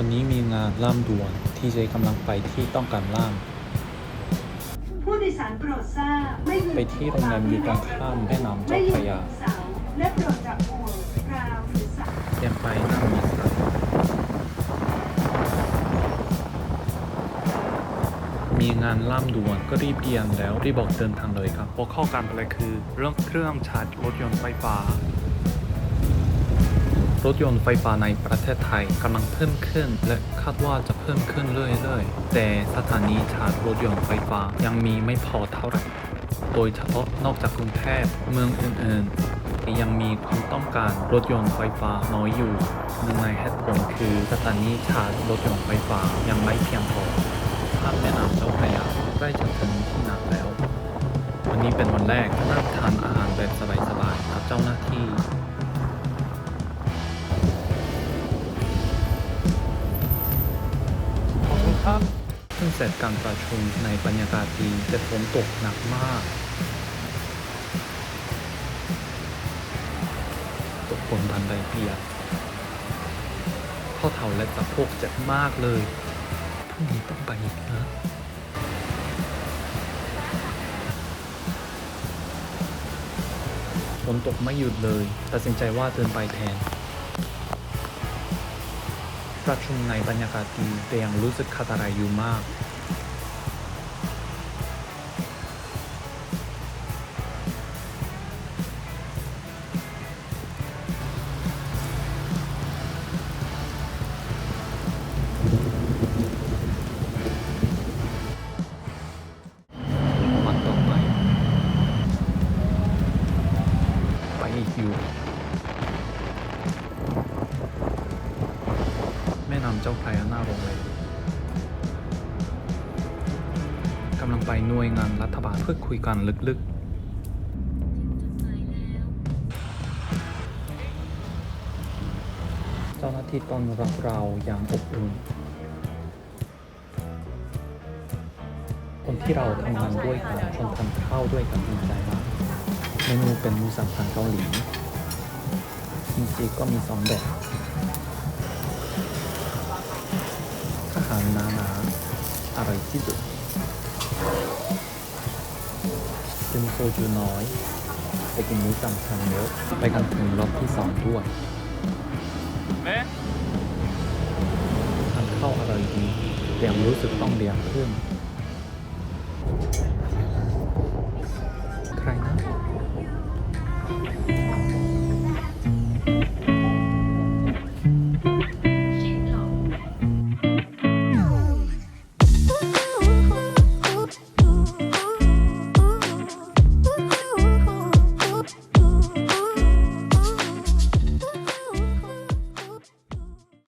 วันนี้มีงานล่ามด่วนทีเจกำลังไปที่ต้องการล่าม ผู้โดยสารโปรดทราบไม่ยืนไปที่โรงแรมอยู่ตรงข้ามแม่น้ำเจ้าพระยาไม่นเสาและโปรดจับห่วงราวหรือสาย เตรียมไปนั่งมีสายมีงานล่ามด่วนก็รีบเตรียมแล้วรีบบอกเดินทางเลยครับหัวข้อการอะไรคือ เรื่องเครื่องชาร์จรถยนต์ไฟฟ้า รถยนต์ไฟฟ้าในประเทศไทยกำลังเพิ่มขึ้น และคาดว่าจะเพิ่มขึ้นเรื่อยๆ แต่สถานีชาร์จรถยนต์ไฟฟ้ายังมีไม่พอเท่าไหร่ โดยเฉพาะนอกจากกรุงเทพเมืองอื่นๆ ยังมีความต้องการรถยนต์ไฟฟ้าน้อยอยู่หนึ่งในเหตุผลคือสถานีชาร์จรถยนต์ไฟฟ้ายังไม่เพียงพอข้ามแม่น้ำเจ้าพระยาใกล้จะถึงที่นัดแล้ว วันนี้เป็นวันแรกนั่งทานอาหารแบบสบายๆกับเจ้าหน้าที่ ครับเพิ่งเสร็จการประชุมในบรรยากาศดีแต่ฝนตกหนักมาก ตกบนบันไดเปียกข้อเท้าและสะโพกเจ็บมากเลยพรุ่งนี้ต้องไปอีกนะฝนตกไม่หยุดเลย ตัดสินใจว่าเดินไปแทน ประชุมในบรรยากาศดีแต่ยังรู้สึกขัดอะไรอยู่มากวันต่อไปไปอีกอยู่ จ้าพระยาหน้าโรงแรมกำลังไปหน่วยงานรัฐบาลเพื่อคุยกันลึกๆ เจ้าหน้าที่ต้อนรับเราอย่างอบอุ่น คนที่เราทำงานด้วยกันชนทานข้าวด้วยกันดีใจมากเมนูเป็นมูสับทางเกาหลีจริงๆก็มีสองแบบ หารนานาอร่อยที่สุดกินโซจูน้อย ไปกินหมูสามชั้นเยอะไปกันถึงรอบที่สองด้วย 네? ทานข้าวอร่อยดีแต่ยังรู้สึกต้องเลี้ยงขึ้น